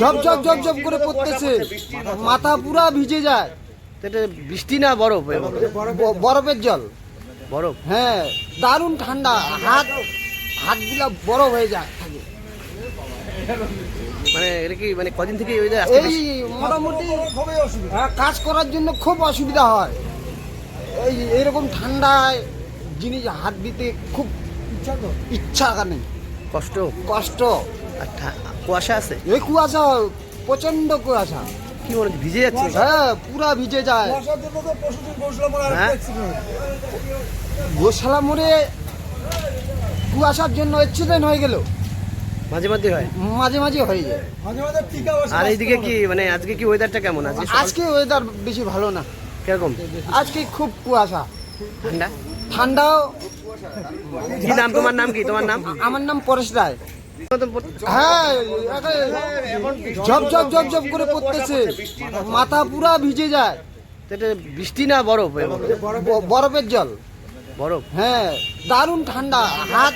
ঝপ ঝপ ঝপ ঝপ করে পড়তেছে। মাথা পুরা ভিজে যায়। এটা বৃষ্টি না বরফ বরফের জল। বরফ? হ্যাঁ দারুণ ঠান্ডা। হাত হাতগুলা বড় হয়ে যায়। মানে এটা কি মানে কদিন থেকে এই মোটামুটি কাজ করার জন্য খুব অসুবিধা হয়। এই এরকম ঠান্ডায় জিনিস হাত দিতে খুব ইচ্ছা নেই। কষ্ট? কষ্ট। কুয়াশা আছে? এই কুয়াশা প্রচণ্ড কুয়াশা। কি মনে ভিজে যাচ্ছে? হ্যাঁ পুরা ভিজে যায়। গোশালা মোড়ে কুয়াশার জন্য অ্যাক্সিডেন্ট হয়ে গেল। মাঝে মাঝে হয়? মাঝে মাঝে হয়ে যায়। আর এইদিকে কি মানে আজকে কি ওয়েদারটা কেমন? সকাল- আজকে ওয়েদার বেশি ভালো না। কীরকম? আজকে খুব কুয়াশা। ঠান্ডা? ঠান্ডাও কি নাম তোমার নাম কি? তোমার নাম? আমার নাম পরেশ রায়। হ্যাঁ ঝপ ঝপ ঝপ ঝপ করে পড়তেছে। মাথা পুরা ভিজে যায়। এটা বৃষ্টি না বরফ? বরফের জল। বরফ হ্যাঁ দারুণ ঠান্ডা। হাত